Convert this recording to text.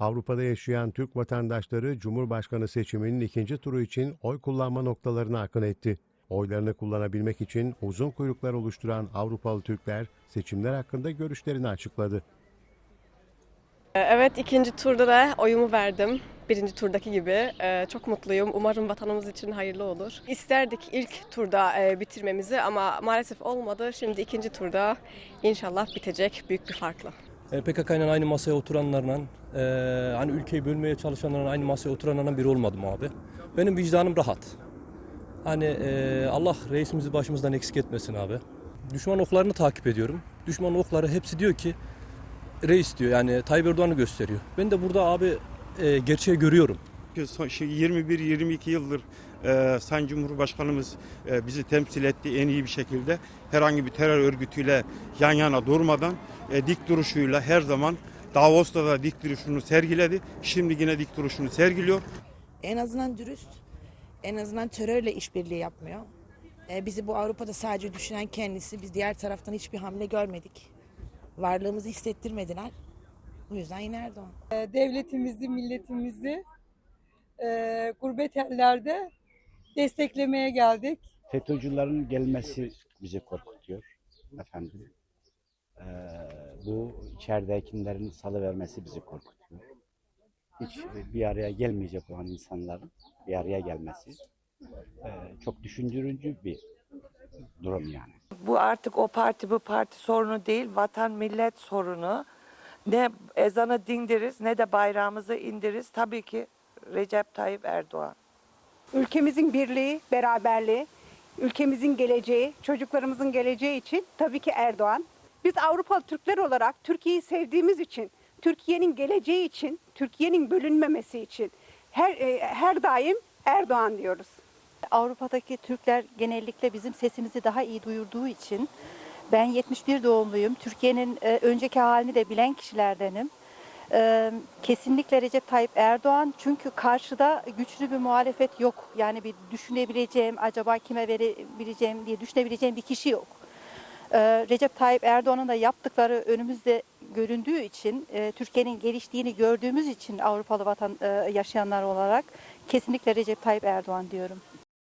Avrupa'da yaşayan Türk vatandaşları Cumhurbaşkanı seçiminin ikinci turu için oy kullanma noktalarına akın etti. Oylarını kullanabilmek için uzun kuyruklar oluşturan Avrupalı Türkler seçimler hakkında görüşlerini açıkladı. Ee, Evet ikinci turda da oyumu verdim. Birinci turdaki gibi. Ee, Çok mutluyum. Umarım vatanımız için hayırlı olur. İsterdik ilk turda e, bitirmemizi ama maalesef olmadı. Şimdi ikinci turda inşallah bitecek büyük bir farkla. PKK ile aynı masaya oturanlarla, e, hani ülkeyi bölmeye çalışanların aynı masaya oturanlardan biri olmadım abi. Benim vicdanım rahat. Hani e, Allah reisimizi başımızdan eksik etmesin abi. Düşman oklarını takip ediyorum. Düşman okları hepsi diyor ki reis diyor yani Tayyip Erdoğan'ı gösteriyor. Ben de burada abi e, gerçeği görüyorum. Son- şey, 21-22 yıldır e, Sayın Cumhurbaşkanımız e, bizi temsil etti en iyi bir şekilde. Herhangi bir terör örgütüyle yan yana durmadan e, dik duruşuyla her zaman Davos'ta da dik duruşunu sergiledi. Şimdi yine dik duruşunu sergiliyor. En azından dürüst, en azından terörle işbirliği yapmıyor. Ee, bizi bu Avrupa'da sadece düşünen kendisi, biz diğer taraftan hiçbir hamle görmedik. Varlığımızı hissettirmediler. Bu yüzden yine Erdoğan. devletimizi, milletimizi e, gurbet ellerde desteklemeye geldik. FETÖ'cülerin gelmesi bizi korkutuyor efendim. Ee, bu içeridekilerin salıvermesi bizi korkutuyor. Hiç bir araya gelmeyecek olan insanların bir araya gelmesi ee, çok düşündürücü bir durum yani. Bu artık o parti bu parti sorunu değil, vatan millet sorunu. Ne ezanı dindiriz ne de bayrağımızı indiririz. Tabii ki Recep Tayyip Erdoğan. ülkemizin birliği, beraberliği, ülkemizin geleceği, çocuklarımızın geleceği için tabii ki Erdoğan. Biz Avrupalı Türkler olarak Türkiye'yi sevdiğimiz için, Türkiye'nin geleceği için, Türkiye'nin bölünmemesi için her e, her daim Erdoğan diyoruz. Avrupa'daki Türkler genellikle bizim sesimizi daha iyi duyurduğu için ben 71 doğumluyum. Türkiye'nin e, önceki halini de bilen kişilerdenim. Kesinlikle Recep Tayyip Erdoğan çünkü karşıda güçlü bir muhalefet yok. Yani bir düşünebileceğim, acaba kime verebileceğim diye düşünebileceğim bir kişi yok. Recep Tayyip Erdoğan'ın da yaptıkları önümüzde göründüğü için, Türkiye'nin geliştiğini gördüğümüz için Avrupalı vatan yaşayanlar olarak kesinlikle Recep Tayyip Erdoğan diyorum.